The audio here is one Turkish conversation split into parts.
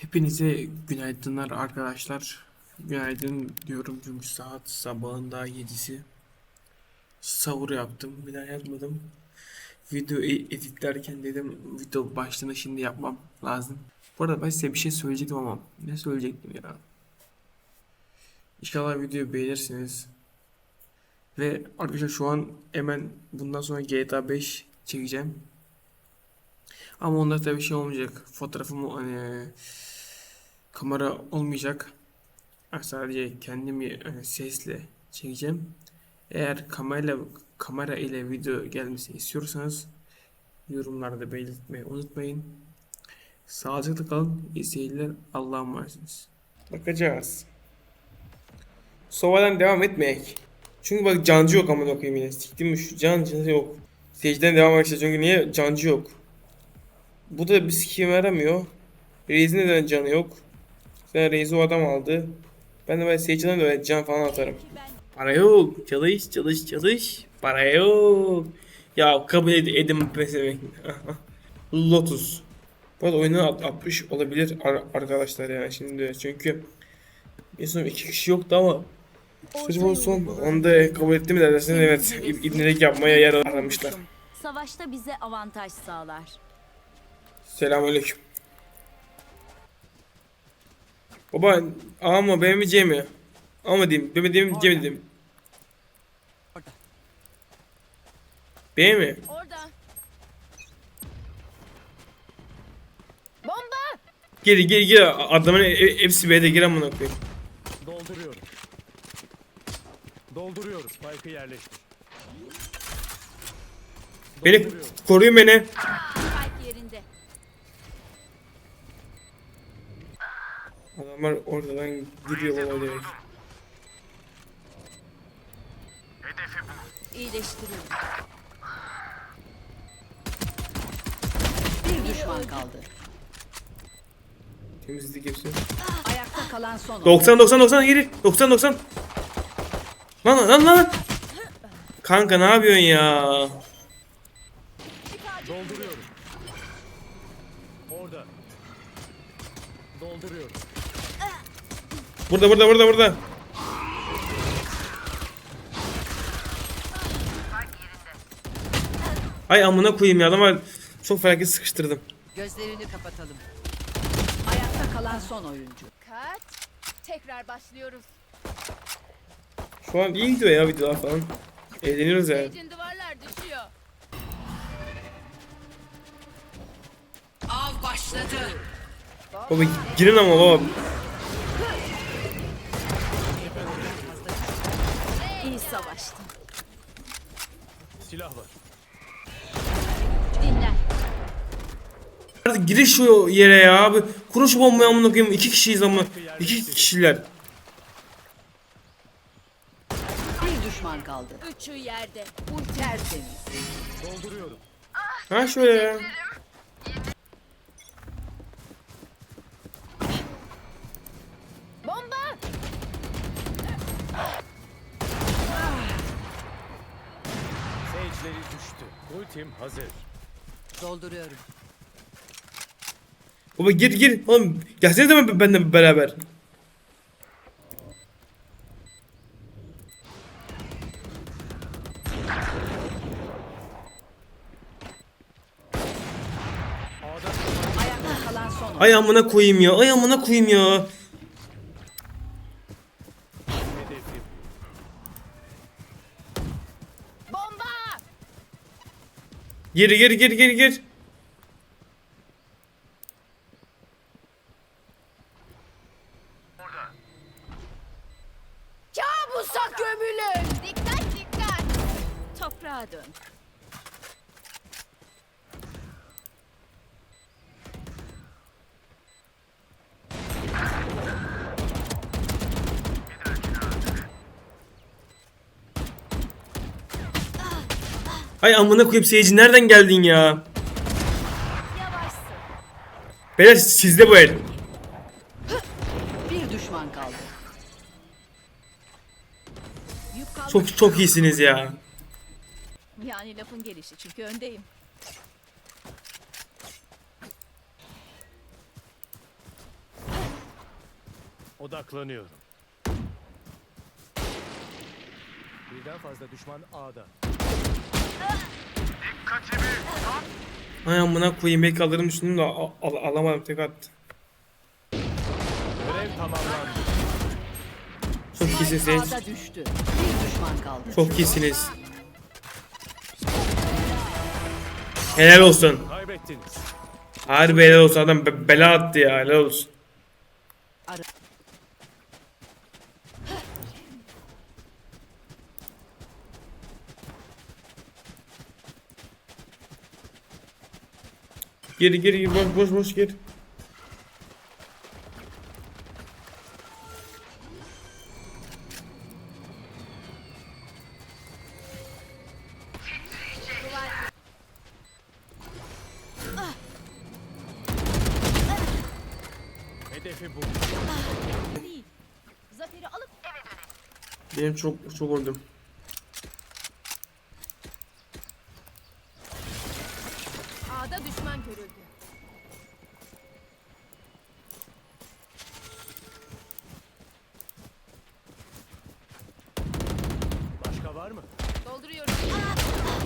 Hepinize günaydınlar arkadaşlar. Günaydın diyorum çünkü saat sabahın daha 7'si. Sahur yaptım. Bir daha yapmadım. Video e- editlerken dedim video başlığını şimdi yapmam lazım. Bu arada ben size bir şey söyleyecektim ama ne söyleyecektim ya. İnşallah videoyu beğenirsiniz. Ve arkadaşlar şu an hemen bundan sonra GTA 5 çekeceğim. Ama onda tabii şey olmayacak. Fotoğrafımı hani kamera olmayacak. Sadece kendimi hani sesle çekeceğim. Eğer kamerayla kamera ile video gelmesini istiyorsanız yorumlarda belirtmeyi unutmayın. Sağlıcakla kalın. İyi seyirler. Allah'a emanetsiniz. Bakacağız. Sovadan devam etmeyek. Çünkü bak cancı yok amına koyayım yine. Siktim şu can canı yok. Seyirciden devam edeceğiz çünkü niye cancı yok. Bu da bir sikim yaramıyor. Reis'in neden canı yok. Sen Reis'i o adam aldı. Ben de böyle seyirciden de öyle can falan atarım. Para yok. Çalış çalış çalış. Para yok. Ya kabul ed edin pesevenk. Lotus. Bu arada oyunu at- atmış olabilir ar- arkadaşlar yani şimdi çünkü en son iki kişi yoktu ama Sözüm olsun onda kabul etti mi dersin evet İb- ibnelik yapmaya yer aramışlar. Savaşta bize avantaj sağlar. Selamünaleyküm. Baba A mı B mi C mi? A mı diyeyim? B mi diyeyim C mi diyeyim? B mi? Orada. Bomba! Gir gir gir adamın e- hepsi B'de gir amına koyayım. Dolduruyorum. Dolduruyoruz. Spike'ı yerleştir. Beni koruyun beni. Spike yerinde. Adamlar oradan gidiyor baba direkt. İyileştiriyorum. Bir düşman kaldı. Temizlik hepsi. Ayakta kalan son. 90 90 90 geri. 90 90. Lan lan lan. Kanka ne yapıyorsun ya? Dolduruyorum. Orada. Dolduruyorum. Burada burada burada burada. Ay amına koyayım ya adama çok felaket sıkıştırdım. Gözlerini kapatalım. Ayakta kalan son oyuncu. Kaç. Tekrar başlıyoruz. Şu an iyi gidiyor ya videolar falan. Eğleniyoruz yani. Ecin duvarlar düşüyor. Av başladı. Baba girin ama baba. İyi savaştın. Silah var. Dinlen. Artık giriş şu yere ya abi. Kuruş bombayı amına koyayım. İki kişiyiz ama. İki kişiler. Bir düşman kaldı. Üçü yerde. Tertemiz. Dolduruyorum. Ha şöyle ya. Bomba! Sage'leri düştü. Ultim hazır. Dolduruyorum. Baba gir gir. Oğlum gelsene de ben- benimle beraber. Ay amına koyayım ya. Ay amına koyayım ya. Gir gir gir gir gir. Ay amına koyayım seyirci nereden geldin ya? Beyler sizde bu el. Bir düşman kaldı. Çok çok iyisiniz ya. Yani lafın gelişi çünkü öndeyim. Odaklanıyorum. Birden fazla düşman A'da. Ay amına koyayım belki alırım düşündüm de al- al- alamadım tek attı. Görev tamamlandı. Çok iyisiniz düştü. Bir düşman kaldı. Çok iyisiniz. Helal olsun. Kaybettiniz. Harbi helal olsun adam be- bela attı ya helal olsun. Gir gir gir boş boş boş gir. Hedefi bu. Zaferi alıp. Benim çok çok vurdum.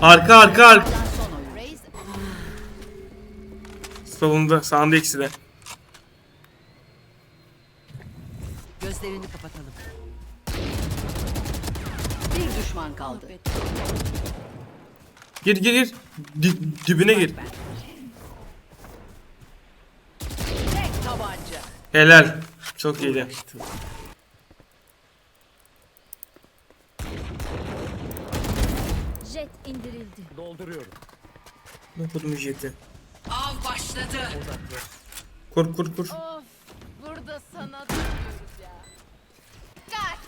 Arka arka arka. Solunda sağında ikisi de. Gözlerini kapatalım. Bir düşman kaldı. Gir gir gir. Di- dibine gir. Tek tabanca. Helal. Çok iyiydi. Jet indirildi. Dolduruyorum. Ne kodum jeti. Av başladı. Odaklı. Kur kur kur. Of. Burada sana dönüyoruz ya. Kaç.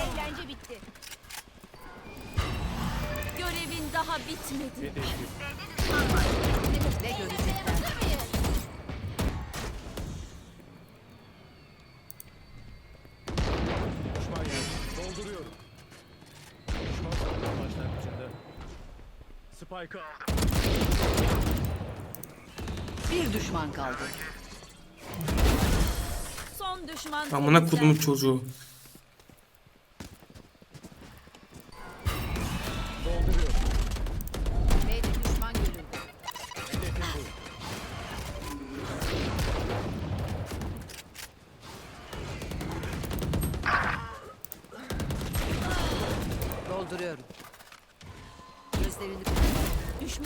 Eğlence bitti. Görevin daha bitmedi. Ne düşman Spike'ı aldım. Bir düşman kaldı. Son düşman. Amına kodumun çocuğu.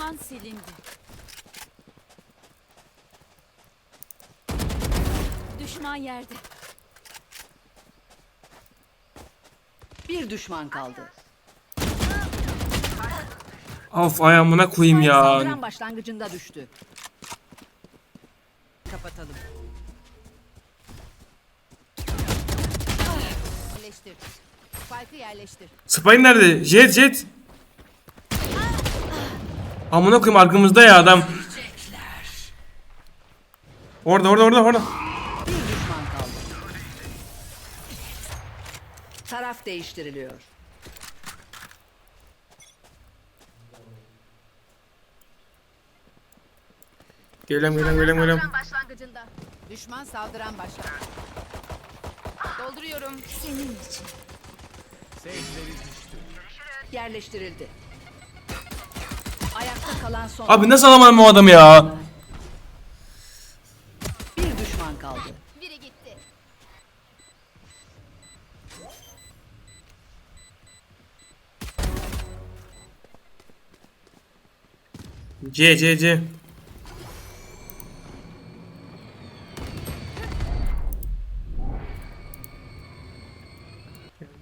Düşman silindi. Düşman yerde. Bir düşman kaldı. Of ay amına koyayım ya. Saldıran başlangıcında düştü. Kapatalım. Yerleştir. Spike'ı yerleştir. Spine nerede? Jet jet. Amına koyayım arkamızda ya adam. Orada orada orada orada. Bir düşman kaldı. Taraf değiştiriliyor. Geliyorum geliyorum geliyorum geliyorum. başlangıcında. Düşman saldıran başlangıç. Dolduruyorum. Senin için. Yerleştirildi. Ayakta kalan son. Abi nasıl alamadım o adamı ya? Bir düşman kaldı. Biri gitti. C C C.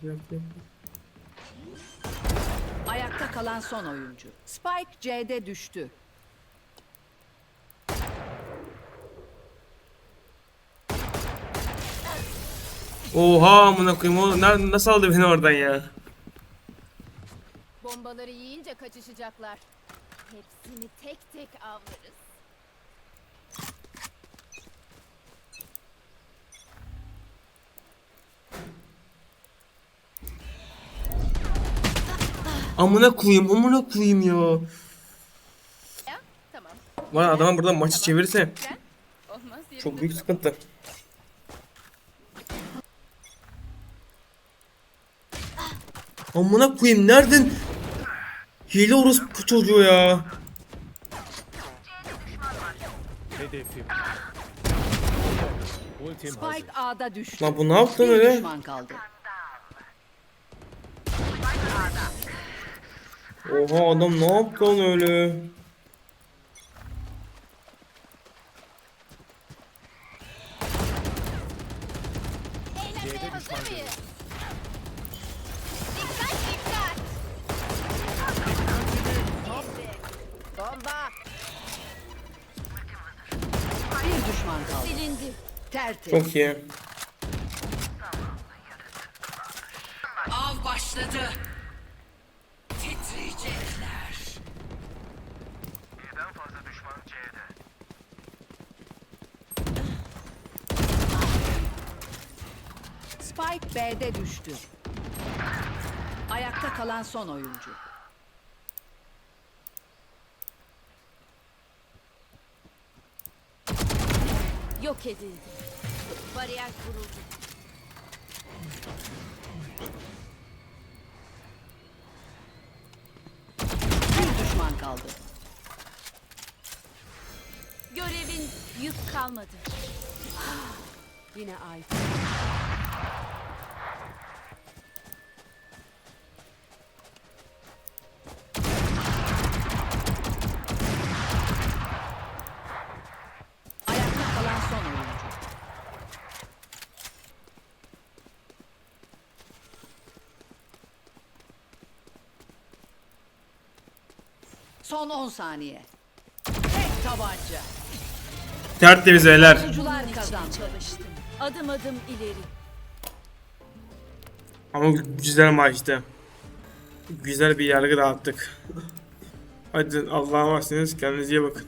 Ayakta kalan son oyuncu. Spike C'de düştü. Oha amına koyayım o na- nasıl aldı beni oradan ya? Bombaları yiyince kaçışacaklar. Hepsini tek tek avlarız. Amına koyayım, amına koyayım ya. Ya, tamam. Vay adam buradan maçı çevirirse Olmaz çok büyük sıkıntı. Amına koyayım nereden? Hile orospu çocuğu ya. Hedefi. Spike A'da düştü. Lan bu ne yaptı Bir öyle? kaldı. Spike A'da. Oha adam ne yaptı lan öyle? Bir düşman kaldı. silindi. Tertemiz. Çok iyi. Av başladı. Spike B'de düştü. Ayakta kalan son oyuncu. Yok edildi. Bariyer kuruldu. Bir düşman kaldı. Görevin yük kalmadı. Yine ay. Ayakta kalan son oyuncu. Son 10 saniye. Tek tabanca. Tertemiz beyler. Oyuncular kazandı. Çalıştım. Adım adım ileri. Ama güzel maçtı. Güzel bir yargı dağıttık. Hadi Allah'a emanet kendinize iyi bakın.